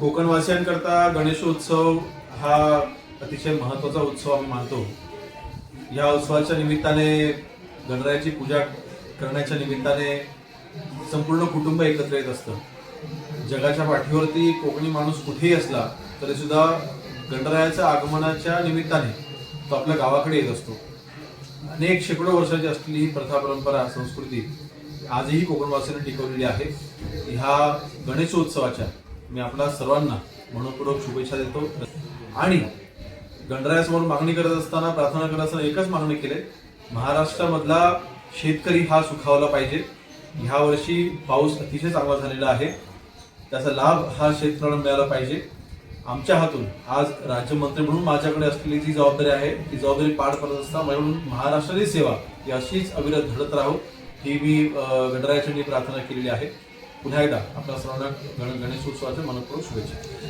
कोकणवासियांकरता गणेशोत्सव हा अतिशय महत्त्वाचा उत्सव आम्ही मानतो. या उत्सवाच्या निमित्ताने गणरायाची पूजा करण्याच्या निमित्ताने संपूर्ण कुटुंब एकत्र येत असतं. जगाच्या पाठीवरती कोकणी माणूस कुठेही असला तरी सुद्धा गणरायाच्या आगमनाच्या निमित्ताने तो आपल्या गावाकडे येत असतो. अनेक शेकडो वर्षाची असलेली ही प्रथा परंपरा संस्कृती आजही कोकणवासियांनी टिकवलेली आहे. ह्या गणेशोत्सवाच्या मी आपल्या सर्वांना मनपूर्वक शुभेच्छा देतो. आणि गणरायासमोर मागणी करत असताना प्रार्थना करत असताना एकच मागणी केली. महाराष्ट्रामधला शेतकरी हा सुखावला पाहिजे. ह्या वर्षी पाऊस अतिशय चांगला झालेला आहे. त्याचा लाभ हा शेतकऱ्यांना मिळाला पाहिजे. आमच्या हातून आज राज्यमंत्री म्हणून माझ्याकडे असलेली जी जबाबदारी आहे ती जबाबदारी पार पडत असता म्हणून महाराष्ट्राची सेवा ही अशीच अविरत घडत राहो ही मी गणरायाच्या प्रार्थना केलेली आहे. पुन्हा एकदा आपल्या सर्वांना गण गणेशोत्सवाच्या मनपूर्वक शुभेच्छा